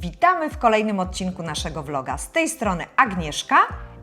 Witamy w kolejnym odcinku naszego vloga. Z tej strony Agnieszka.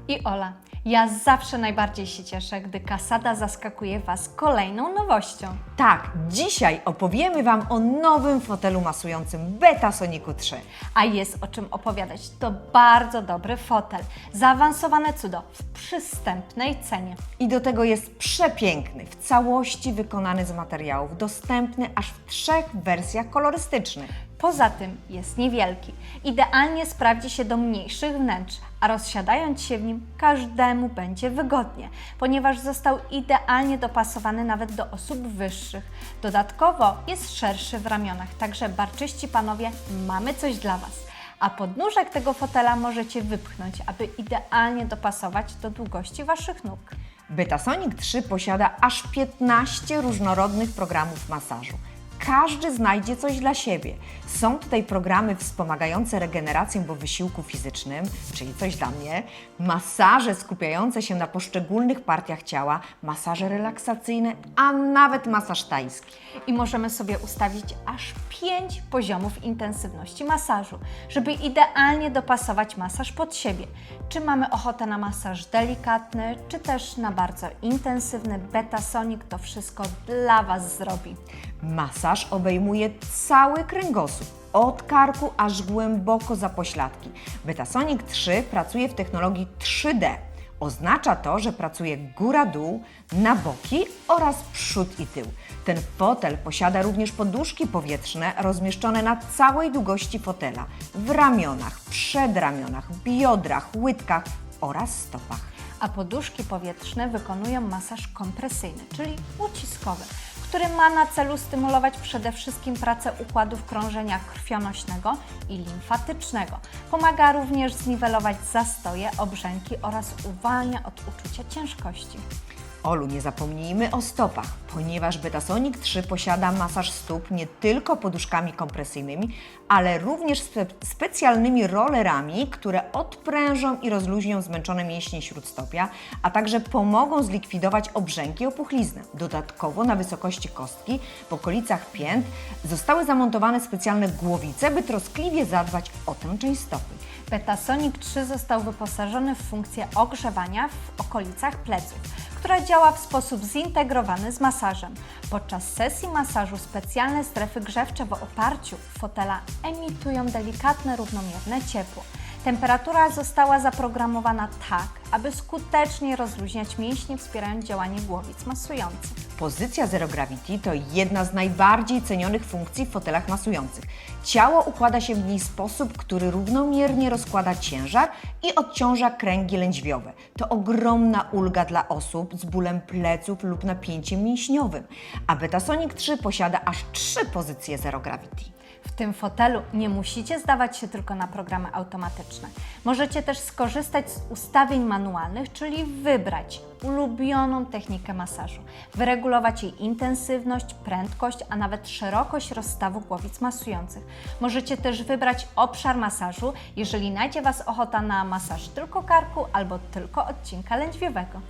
I Ola, ja zawsze najbardziej się cieszę, gdy Kasada zaskakuje Was kolejną nowością. Tak, dzisiaj opowiemy Wam o nowym fotelu masującym Beta Sonicu 3. A jest o czym opowiadać. To bardzo dobry fotel. Zaawansowane cudo w przystępnej cenie. I do tego jest przepiękny, w całości wykonany z materiałów, dostępny aż w trzech wersjach kolorystycznych. Poza tym jest niewielki. Idealnie sprawdzi się do mniejszych wnętrz, a rozsiadając się w nim każdemu będzie wygodnie, ponieważ został idealnie dopasowany nawet do osób wyższych. Dodatkowo jest szerszy w ramionach, także barczyści panowie, mamy coś dla Was. A podnóżek tego fotela możecie wypchnąć, aby idealnie dopasować do długości Waszych nóg. Betasonic 3 posiada aż 15 różnorodnych programów masażu. Każdy znajdzie coś dla siebie. Są tutaj programy wspomagające regenerację po wysiłku fizycznym, czyli coś dla mnie, masaże skupiające się na poszczególnych partiach ciała, masaże relaksacyjne, a nawet masaż tajski. I możemy sobie ustawić aż 5 poziomów intensywności masażu, żeby idealnie dopasować masaż pod siebie. Czy mamy ochotę na masaż delikatny, czy też na bardzo intensywny, Betasonic to wszystko dla Was zrobi. Masaż obejmuje cały kręgosłup, od karku aż głęboko za pośladki. Betasonic 3 pracuje w technologii 3D. Oznacza to, że pracuje góra-dół, na boki oraz przód i tył. Ten fotel posiada również poduszki powietrzne rozmieszczone na całej długości fotela, w ramionach, przedramionach, biodrach, łydkach oraz stopach. A poduszki powietrzne wykonują masaż kompresyjny, czyli uciskowy, który ma na celu stymulować przede wszystkim pracę układów krążenia krwionośnego i limfatycznego. Pomaga również zniwelować zastoje, obrzęki oraz uwalnia od uczucia ciężkości. Olu, nie zapomnijmy o stopach, ponieważ Betasonic 3 posiada masaż stóp nie tylko poduszkami kompresyjnymi, ale również spe specjalnymi rollerami, które odprężą i rozluźnią zmęczone mięśnie śródstopia, a także pomogą zlikwidować obrzęki i opuchlizny. Dodatkowo na wysokości kostki, w okolicach pięt, zostały zamontowane specjalne głowice, by troskliwie zadbać o tę część stopy. Betasonic 3 został wyposażony w funkcję ogrzewania w okolicach pleców, która działa w sposób zintegrowany z masażem. Podczas sesji masażu specjalne strefy grzewcze w oparciu fotela emitują delikatne, równomierne ciepło. Temperatura została zaprogramowana tak, aby skutecznie rozluźniać mięśnie, wspierając działanie głowic masujących. Pozycja Zero Gravity to jedna z najbardziej cenionych funkcji w fotelach masujących. Ciało układa się w niej w sposób, który równomiernie rozkłada ciężar i odciąża kręgi lędźwiowe. To ogromna ulga dla osób z bólem pleców lub napięciem mięśniowym. A Betasonic 3 posiada aż trzy pozycje Zero Gravity. W tym fotelu nie musicie zdawać się tylko na programy automatyczne. Możecie też skorzystać z ustawień manualnych, czyli wybrać ulubioną technikę masażu, wyregulować jej intensywność, prędkość, a nawet szerokość rozstawu głowic masujących. Możecie też wybrać obszar masażu, jeżeli najdzie Was ochota na masaż tylko karku albo tylko odcinka lędźwiowego.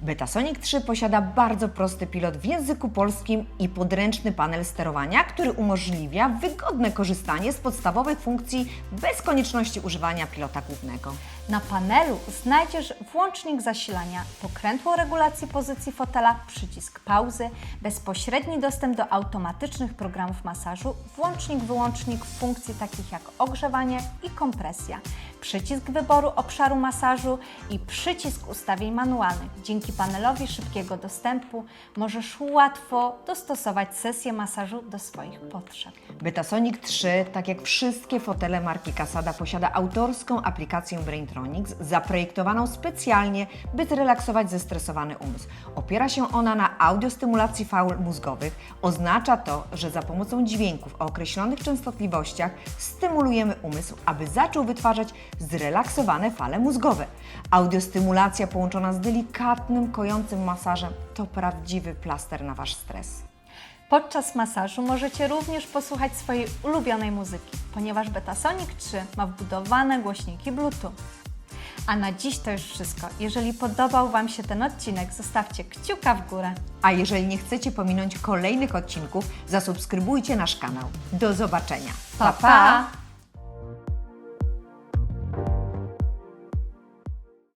Betasonic 3 posiada bardzo prosty pilot w języku polskim i podręczny panel sterowania, który umożliwia wygodne korzystanie z podstawowych funkcji bez konieczności używania pilota głównego. Na panelu znajdziesz włącznik zasilania, pokrętło regulacji pozycji fotela, przycisk pauzy, bezpośredni dostęp do automatycznych programów masażu, włącznik-wyłącznik funkcji takich jak ogrzewanie i kompresja, przycisk wyboru obszaru masażu i przycisk ustawień manualnych. Dzięki panelowi szybkiego dostępu możesz łatwo dostosować sesję masażu do swoich potrzeb. Betasonic 3, tak jak wszystkie fotele marki Casada, posiada autorską aplikację Zaprojektowaną specjalnie, by zrelaksować zestresowany umysł. Opiera się ona na audiostymulacji fal mózgowych. Oznacza to, że za pomocą dźwięków o określonych częstotliwościach stymulujemy umysł, aby zaczął wytwarzać zrelaksowane fale mózgowe. Audiostymulacja połączona z delikatnym, kojącym masażem to prawdziwy plaster na Wasz stres. Podczas masażu możecie również posłuchać swojej ulubionej muzyki, ponieważ Betasonic 3 ma wbudowane głośniki Bluetooth. A na dziś to już wszystko. Jeżeli podobał Wam się ten odcinek, zostawcie kciuka w górę. A jeżeli nie chcecie pominąć kolejnych odcinków, zasubskrybujcie nasz kanał. Do zobaczenia. Pa, pa!